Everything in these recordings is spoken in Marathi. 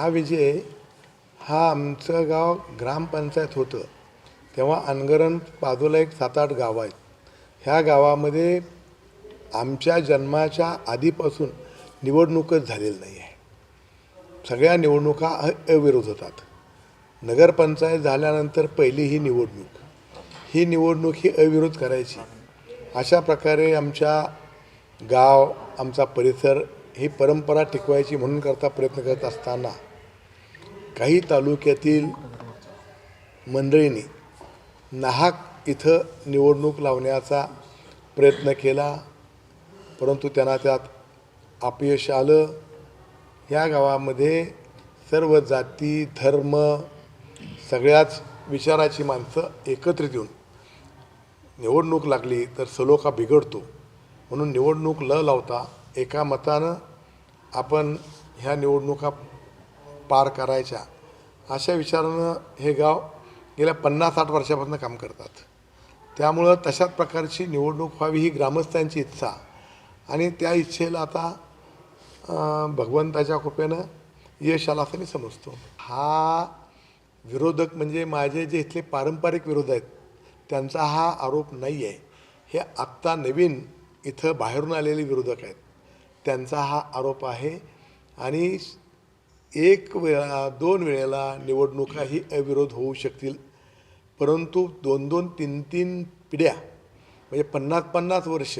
हा विजय हा आमचं गाव ग्रामपंचायत होतं. तेव्हा अनगरण बाजूला एक सात आठ गावं आहेत. ह्या गावामध्ये आमच्या जन्माच्या आधीपासून निवडणूकच झालेली नाही आहे. सगळ्या निवडणुका अ- अविरोध होतात. नगरपंचायत झाल्यानंतर पहिली ही निवडणूक. ही निवडणूक ही अविरोध करायची. अशा प्रकारे आमच्या गाव आमचा परिसर ही परंपरा टिकवायची म्हणून करता प्रयत्न करत असताना काही तालुक्यातील मंडळींनी नाहक इथं निवडणूक लावण्याचा प्रयत्न केला परंतु त्यांना त्यात अपयश आलं. या गावामध्ये सर्व जाती धर्म सगळ्याच विचाराची माणसं एकत्रित येऊन निवडणूक लागली तर सलोखा बिघडतो. म्हणून निवडणूक ल लावता एका मतानं आपण ह्या निवडणुका पार करायच्या अशा विचारानं हे गाव गेल्या पन्नास साठ वर्षापासून काम करतात. त्यामुळं तशाच प्रकारची निवडणूक व्हावी ही ग्रामस्थांची इच्छा. आणि त्या इच्छेला आता भगवंताच्या कृपेनं यश आला असं मी समजतो. हा विरोधक म्हणजे माझे जे इथले पारंपरिक विरोध आहेत त्यांचा हा आरोप नाही आहे हे आत्ता नवीन इथं बाहेरून आलेले विरोधक आहेत त्यांचा हा आरोप आहे. आणि एक वेळा दोन वेळेला निवडणुकाही अविरोध होऊ शकतील. परंतु दोन दोन तीन तीन पिढ्या म्हणजे पन्नास पन्नास वर्ष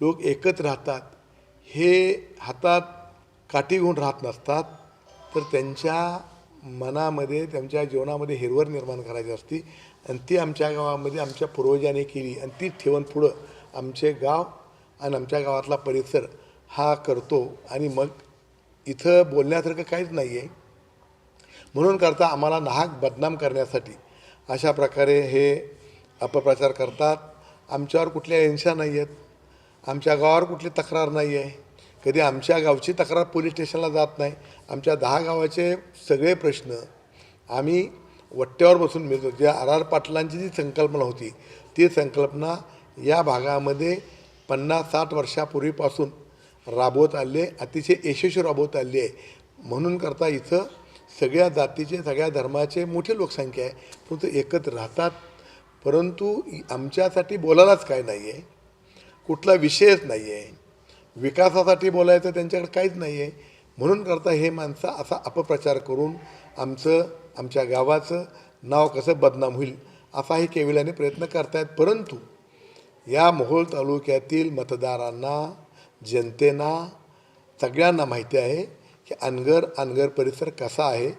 लोक एकत्र राहतात. हे हातात काठी घेऊन राहत नसतात. तर त्यांच्या मनामध्ये त्यांच्या जीवनामध्ये हिरवळ निर्माण करायची असती. आणि ती आमच्या गावामध्ये आमच्या पूर्वजांनी केली. आणि ती ठेवून पुढं आमचे गाव आणि आमच्या गावातला परिसर हा करतो. आणि मग इथं बोलण्यासारखं काहीच नाही आहे म्हणून करता आम्हाला नाहक बदनाम करण्यासाठी अशा प्रकारे हे अपप्रचार करतात. आमच्यावर कुठल्या हिंसा नाही आहेत आमच्या गावावर कुठली तक्रार नाही आहे कधी आमच्या गावची तक्रार पोलीस स्टेशनला जात नाही. आमच्या दहा गावाचे सगळे प्रश्न आम्ही वट्ट्यावर बसून मिळतो. ज्या आर आर पाटलांची जी संकल्पना होती ती संकल्पना या भागामध्ये पन्नास साठ वर्षापूर्वीपासून राबवत आले आहे अतिशय यशस्वी राबवत आली. आहे म्हणून करता इथं सगळ्या जातीचे सगळ्या धर्माचे मोठी लोकसंख्या आहे. परंतु एकत्र राहतात. परंतु आमच्यासाठी बोलायलाच काय नाही आहे कुठला विषयच नाही आहे विकासासाठी बोलायचं त्यांच्याकडे काहीच नाही आहे म्हणून करता हे माणसं असा अपप्रचार करून आमचं आमच्या गावाचं नाव कसं बदनाम होईल असाही केविलाने प्रयत्न करतायत. परंतु या मोहोळ तालुक्यातील मतदारांना जनतेना सगळ्यांना माहिती आहे की अनगर अनगर परिसर कसा आहे?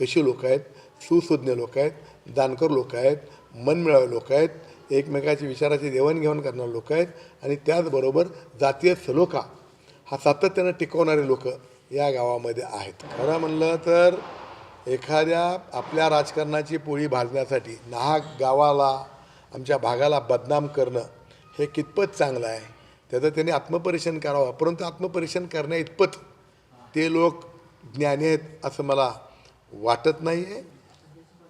कशी लोक आहेत? सुसज्ञ लोक आहेत जानकर लोक आहेत मनमिळावे लोक आहेत एकमेकाची विचाराची देवाणघेवाण करणारे लोक आहेत आणि त्याचबरोबर जातीय सलोखा हा सातत्यानं टिकवणारे लोक या गावामध्ये आहेत. खरं म्हणलं तर एखाद्या आपल्या राजकारणाची पोळी भाजण्यासाठी नाहक गावाला आमच्या भागाला बदनाम करणं हे कितपत चांगलं आहे? त्याचं त्यांनी आत्मपरीक्षण करावं. परंतु आत्मपरीक्षण करण्या इतपत ते लोक ज्ञानी आहेत असं मला वाटत नाही आहे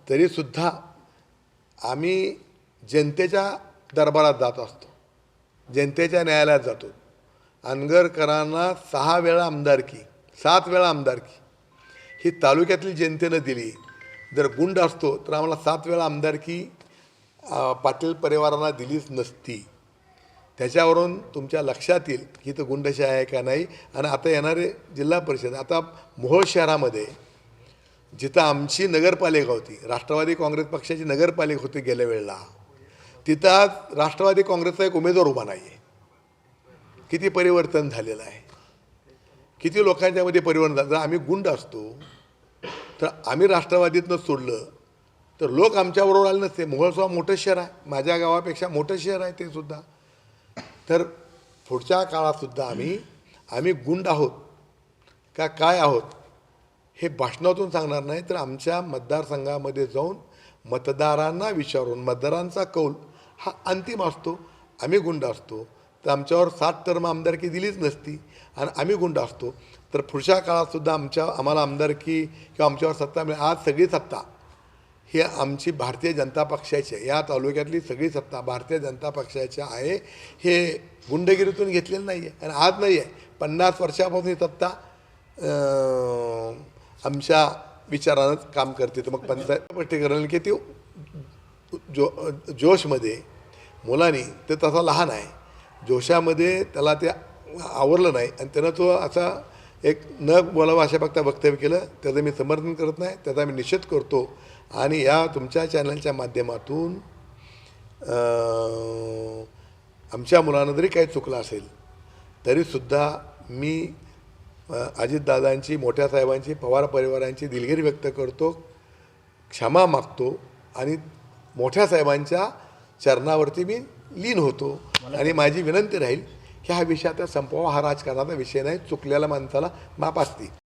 तरीसुद्धा आम्ही जनतेच्या दरबारात जात असतो. जनतेच्या न्यायालयात जातो. अनगरकरांना सहा वेळा आमदारकी सात वेळा आमदारकी ही तालुक्यातली जनतेनं दिली. जर गुंड असतो तर आम्हाला सात वेळा आमदारकी पाटील परिवारांना दिलीच नसती. त्याच्यावरून तुमच्या लक्षात येईल की इथं गुंडशाही आहे का नाही. आणि आता येणारे जिल्हा परिषद आता मोहोळ शहरामध्ये जिथं आमची नगरपालिका होती राष्ट्रवादी काँग्रेस पक्षाची नगरपालिका होती गेल्या वेळेला तिथं आज राष्ट्रवादी काँग्रेसचा एक उमेदवार उभा नाही आहे किती परिवर्तन झालेलं आहे. किती लोकांच्यामध्ये परिवर्तन झालं. जर आम्ही गुंड असतो तर आम्ही राष्ट्रवादीतनं सोडलं तर लोक आमच्याबरोबर आले नसते. मोहोळसुद्धा मोठं शहर आहे. माझ्या गावापेक्षा मोठं शहर आहे ते सुद्धा. तर पुढच्या काळातसुद्धा आम्ही आम्ही गुंड आहोत का काय आहोत हे भाषणातून सांगणार नाही तर आमच्या मतदारसंघामध्ये जाऊन मतदारांना विचारून मतदारांचा कौल हा अंतिम असतो. आम्ही गुंड असतो. तर आमच्यावर सात टर्म आमदारकी दिलीच नसती आणि आम्ही गुंड असतो. तर पुढच्या काळातसुद्धा आमच्या आम्हाला आमदारकी किंवा आमच्यावर सत्ता मिळेल. आज सगळी सत्ता. ही आमची भारतीय जनता पक्षाची आहे या तालुक्यातली सगळी सत्ता भारतीय जनता पक्षाची आहे हे गुंडगिरीतून घेतलेलं नाही आहे आणि आज नाही आहे पन्नास वर्षापासून ही सत्ता आमच्या विचारानंच काम करते. तर मग पंचायत स्पष्टीकरण की ती जो जोशमध्ये मुलांनी ते तसा लहान आहे. जोशामध्ये त्याला ते आवरलं नाही आणि त्यानं तो असा एक न बोलावं अशा बघता वक्तव्य केलं त्याचं मी समर्थन करत नाही त्याचा मी निषेध करतो. आणि या तुमच्या चॅनलच्या माध्यमातून आमच्या मुलानं जरी काही चुकलं असेल तरीसुद्धा मी अजितदादांची मोठ्या साहेबांची पवार परिवारांची दिलगिरी व्यक्त करतो क्षमा मागतो आणि मोठ्या साहेबांच्या चरणावरती मी लीन होतो. आणि माझी विनंती राहील ह्या विषयात संपवा हा राजकारणाचा विषय नाही चुकलेल्या माणसाला माप असते.